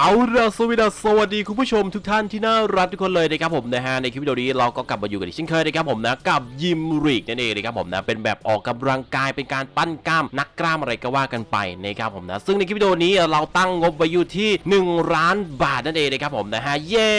เอาละสวัสดีสวัสดีคุณผู้ชมทุกท่านที่น่ารักทุกคนเลยนะครับผมนะฮะในคลิปวิดีโอนี้เราก็กลับมาอยู่กันอีกเช่นเคยนะครับผมนะกับยิมริกนั่นเองนะครับผมนะเป็นแบบออกกำลังกายเป็นการปั้นกล้ามนักกล้ามอะไรก็ว่ากันไปนะครับผมนะซึ่งในคลิปวิดีโอนี้เราตั้งงบไว้อยู่ที่1ล้านบาทนั่นเองนะครับผมนะฮะเย้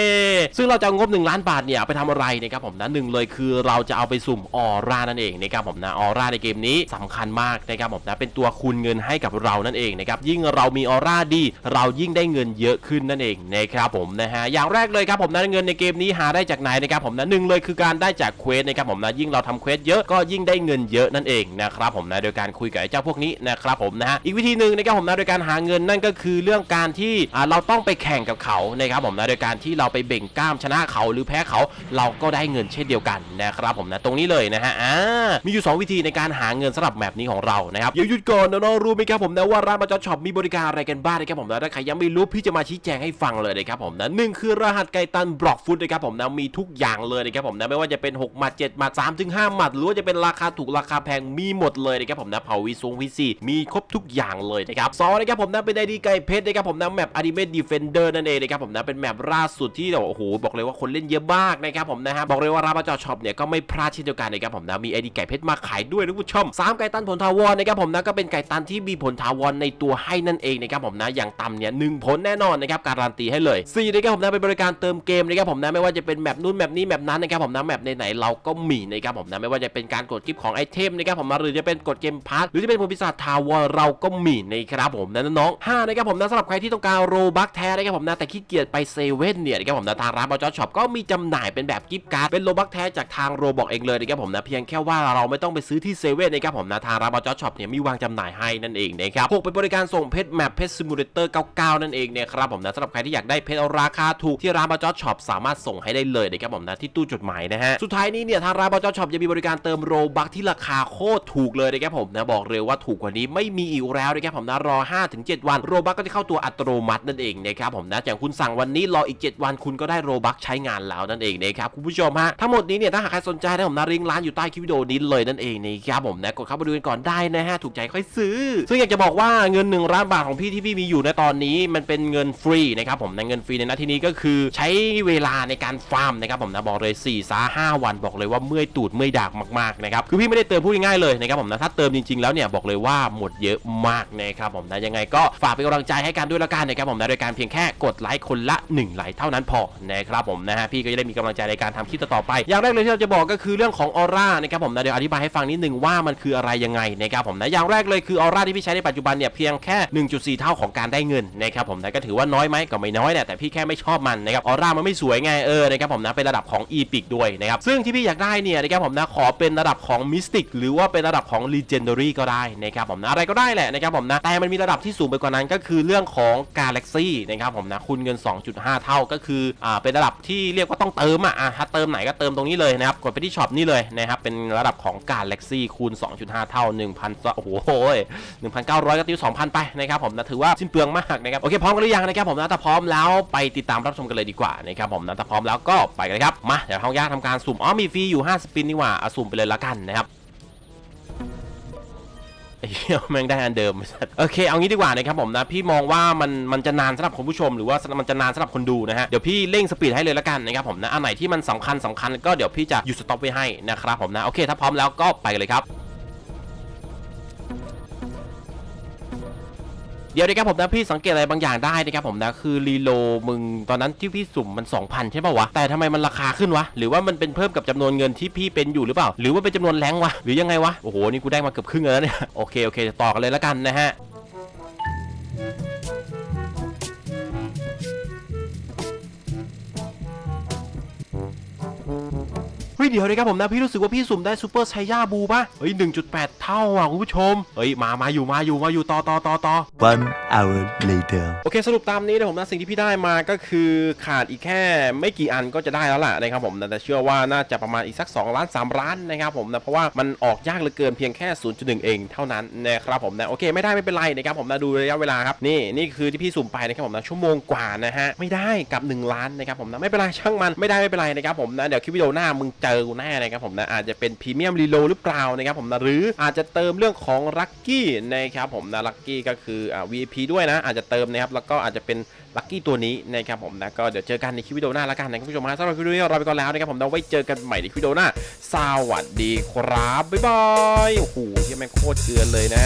ซึ่งเราจะงบ 1 ล้านบาทเนี่ยไปทำอะไรนะครับผมนะหนึ่งเลยคือเราจะเอาไปสุ่มออร่านั่นเองนะครับผมนะออร่าในเกมนี้สำคัญมากนะครับผมนะเป็นตัวคูณเงินให้กับเรานั่นเองนะครับยิ่งเรามีออร่าดี เรายิ่งได้เงินเยอะขึ้นนั่นเองนะครับผมนะฮะอย่างแรกเลยครับผมนะเงินในเกมนี้หาได้จากไหนนะครับผมนะหนึ่งเลยคือการได้จากเควสนะครับผมนะยิ่งเราทำเควสเยอะก็ยิ่งได้เงินเยอะนั่นเองนะครับผมนะโดยการคุยกับไอ้เจ้าพวกนี้นะครับผมนะฮะอีกวิธีหนึ่งนะครับผมนะโดยการหาเงินนั่นก็คือเรื่องการที่อ่าเราต้องไปแข่งกับเขานะครับผมนะโดยการที่เราไปเบ่งกล้ามชนะเขาหรือแพ้เขาเราก็ได้เงินเช่นเดียวกันนะครับผมนะตรงนี้เลยนะฮะอ่ามีอยู่สองวิธีในการหาเงินสำหรับแมปนี้ของเรานะครับเดี๋ยวหยุดก่อนน้องๆรู้ไหมครับผมนะว่าร้านมาจอช็อปมีบริการอะไรกันบ้างนะครับผมนะถ้าใครยังไม่รู้พี่จะมาชี้แจงให้ฟังเลยนะครับผมนะหนึ่งคือรหัสไกตันบล็อกฟุตนะครับผมนะมีทุกอย่างเลยนะครับผมนะไม่ว่าจะเป็น6หมัด7หมัด3ถึง5หมัดหรือว่าจะเป็นราคาถูกราคาแพงมีหมดเลยนะครับผมนะเผาวีซงวีซีมีครบทุกอย่างเลยนะครับสองนะครับผมนะเป็นไอดีไก่เพชรนะครับผมนะแมปอนิเมะดีเฟนเดอร์นั่นเองนะครับผมนะเป็นแมปล่าสุดที่โอ้โหบอกเลยว่าคนเล่นเยอะมากนะครับผมนะฮะบอกเลยว่าร้านมาจอช็อปเนี่ยก็ไม่พลาดเช่นเดียวกันนะครับผมนะมีไอดีไก่เพชรมาขายด้วยนะคุณผู้ชมสามไก่ตันผลทาวรนะครับผมนะก็เป็นไก่ตันที่มีผลทาวรในตัวให้นั่นเองนะครับผมนะอย่างต่ำเนี่ยหนึ่งผลแน่นอนนะครับการันตีให้เลยสี่นะครับผมนะเป็นบริการเติมเกมนะครับผมนะไม่ว่าจะเป็นแมปนู้นแมปนี้แมปนั้นนะครับผมนะแมปไหนๆเราก็มีนะครับผมนะไม่ว่าจะเป็นการกดกิฟต์ของไอเทมนะครับผมนะหรือจะเป็นกดเกมพาร์ทหรือจะเป็นผลพิศาจทาวรเราก็มีนะครับผมนะน้องๆห้านะครับผมนะสำหรับใครที่ต้องการโรบัคแท้นะครับผมนะแต่ขี้เกียจไปเซเว่นเนี่ยนะครับผมนะทางร้านบอจช็อปก็มีจำหน่ายเป็นแบบกิฟต์การ์ดเป็นโรบัคแท้จากทางโรบอกเองเลยนะครับผมนะเพียงแค่ว่าเราไม่ต้องไปซื้อที่เซเว่นนะครับผมนะทางร้านบอจช็อปเนี่ยมีวางจำหน่ายให้นั่นเองนะครับหกเป็นบริการส่งเพชรแมปเพชรซิมูเลเตอร์99นั่นเองเครับผมนะสำหรับใครที่อยากได้เพชรราคาถูกที่ร้านบอจช็อปสามารถส่งให้ได้เลยนะครับผมนะที่ตู้จดหมายนะฮะสุดท้ายนี้เนี่ยทางร้านบอจช็อปยังมีบริการเติมโรบัคที่ราคาโคตรถูกเลยนะครับผมนะบอกเลยว่าถูกกว่านี้ไม่มีอีกแล้วนะครับผมนะรอ 5-7 วันโรบัคก็จะเข้าตัวอัตโนมัตินั่นเองนะครับผมนะอย่างคุณสั่งวันนี้รออีก 7 วันคุณก็ได้โรบัคใช้งานแล้วนั่นเองนะครับคุณผู้ชมฮะทั้งหมดนี้เนี่ยถ้าหากใครสนใจนะผมนะริงร้านอยู่ใต้คลิปวิดีโอนี้เลยนั่นเองนะครับผมนะกดเข้ามาดูกันก่อนได้นะฮะถูกใจค่อยซื้อ ซึ่งอยากจะบอกว่าเงิน1ล้านบาทของพี่ที่พี่มีอยู่ในตอนนี้มันเป็นเงินนฟรีนะครับผมในเงินฟรีในนาทีนี้ก็คือใช้เวลาในการฟาร์มนะครับผมนะบอกเลย4ี่สาห้าวันบอกเลยว่าเมื่อยตูดเมื่อยดากมากๆนะครับคือพี่ไม่ได้เติมพูดง่ายๆเลยนะครับผมนะถ้าเติมจริงๆแล้วเนี่ยบอกเลยว่าหมดเยอะมากนะครับผมนะยังไงก็ฝากเป็นกำลังใจให้กันด้วยละกันนะครับผมนะโดยการเพียงแค่กดไลค์คนละ1ไลค์เท่านั้นพอนะครับผมนะฮะพี่ก็จะได้มีกำลังใจในการทำคลิปต่อไป อย่างแรกเลยที่เราจะบอกก็คือเรื่องของออร่านะครับผมนะเดี๋ยวอธิบายให้ฟังนิดหนึ่งว่ามันคืออะไรยังไงนะครับผมนะอย่างแรกเลยคือออร่าที่พี่ใช้ในปัจจุบันเนี่ยเพียงแค่ 1.4 เท่าของการได้เงินนะครับผมนะก็ถือว่าน้อยไหมก็ไม่น้อยเนี่ยแต่พี่แค่ไม่ชอบมันนะครับออร่ามันไม่สวยไงเออนะครับผมนะเป็นระดับของ e p i c ด้วยนะครับซึ่งที่พี่อยากได้เนี่ยนะครับผมนะขอเป็นระดับของ Mystic หรือว่าเป็นระดับของ Legendary ก็ได้นะครับผมนะอะไรก็ได้แหละนะครับผมนะแต่มันมีระดับที่สูงไปกว่านั้นก็คือเรื่องของ Galaxy นะครับผมนะคุณเงิน 2.5 เท่าก็คืออ่าเป็นระดับที่เรียกว่าต้องเติมอะอะถ้าเติมไหนก็เติมตรงนี้เลยนะครับกดไปที่ช็อปนี่เลยนะครับเป็นระดับของ Galaxy คูณ 2.5 เท่า 1,000โอ้โห1,900ก็ติว2,000 ไปนะครับผมนะถือว่าสิ้นเปลืองมากนะครับโอเคพร้อมกันหรือยังนะครับผมนะถ้าพร้อมแล้วไปติดตามรับชมกันเลยดีกว่านะครับผมนะถ้าพร้อมแล้วก็ไปกันเลยครับมาเดี๋ยวทางยากทำการสุ่มอ๋อมีฟรีอยู่5สปินนี่หว่าเอาสุ่มไปเลยละกันนะครับไอ้เหี้ยแม่งได้อันเดิมโอเคเอางี้ดีกว่านะครับผมนะพี่มองว่ามันมันจะนานสำหรับคุณผู้ชมหรือว่ามันจะนานสำหรับคนดูนะฮะเดี๋ยวพี่เร่งสปีดให้เลยละกันนะครับผมนะอันไหนที่มันสำคัญสำคัญก็เดี๋ยวพี่จะหยุดสต็อปไว้ให้นะครับผมนะโอเคถ้าพร้อมแล้วก็ไปกันเลยครับ เดี๋ยวนะครับผมนะพี่สังเกตอะไรบางอย่างได้นะครับผมนะคือรีโลมึงตอนนั้นที่พี่สุ่มมัน 2,000 ใช่ป่าวะแต่ทำไมมันราคาขึ้นวะหรือว่ามันเป็นเพิ่มกับจำนวนเงินที่พี่เป็นอยู่หรือเปล่า หรือว่าเป็นจำนวนแรงวะหรือยังไงวะโอ้โหนี่กูได้มาเกือบครึ่งแล้วเนี่ยโอเคโอเคต่อกันเลยละกันนะฮะ ยเดี๋ยวนะครับผมนะพี่รู้สึกว่าพี่สุ่มได้ซูเปอร์ไซย่าบูป่ะเฮ้ย1.8 เท่าอะคุณผู้ชมเฮ้ยมามาอยู่มาอยู่มาอยู่ต่อต่อต่อต่อ One hour later. โอเคสรุปตามนี้นะผมนะสิ่งที่พี่ได้มาก็คือขาดอีกแค่ไม่กี่อันก็จะได้แล้วล่ะนะครับผมนะแต่เชื่อว่าน่าจะประมาณอีกสัก 2 ล้าน 3 ล้านนะครับผมนะเพราะว่ามันออกยากเหลือเกินเพียงแค่ 0.1 เองเท่านั้นนะครับผมนะโอเคไม่ได้ไม่เป็นไรนะครับผมนะดูระยะเวลาครับนี่นี่คือที่พี่สุ่มไปนะครับผมนะชั่วโมงกว่านะฮะไม่ได้กับ 1 ล้านนะครับผมนะไม่เป็นไรช่างมันไม่ได้ไม่เป็นไรนะครับผมนะเดี๋ยวคลิปวิดีโอหน้ามึงเจอติมแน่นะครับผมนะอาจจะเป็นพรีเมียมรีโลหรือเปล่านะครับผมนะหรืออาจจะเติมเรื่องของลัคกี้นะครับผมนะลัคกี้ก็คืออ่า VIP ด้วยนะ อาจจะเติมนะครับแล้วก็อาจจะเป็นลัคกี้ตัวนี้นะครับผมนะก็เดี๋ยวเจอกันในคลิปวิดีโอหน้าแล้วกันนะครับคุณผู้ชมฮะสำหรับคลิปวิดีโอนี้เราไปก่อนแล้วนะครับผมนะไว้เจอกันใหม่ในคลิปวิดีโอหน้าสวัสดีครับบ๊ายบายโอ้โหที่แม่งโคตรเกลือนเลยนะ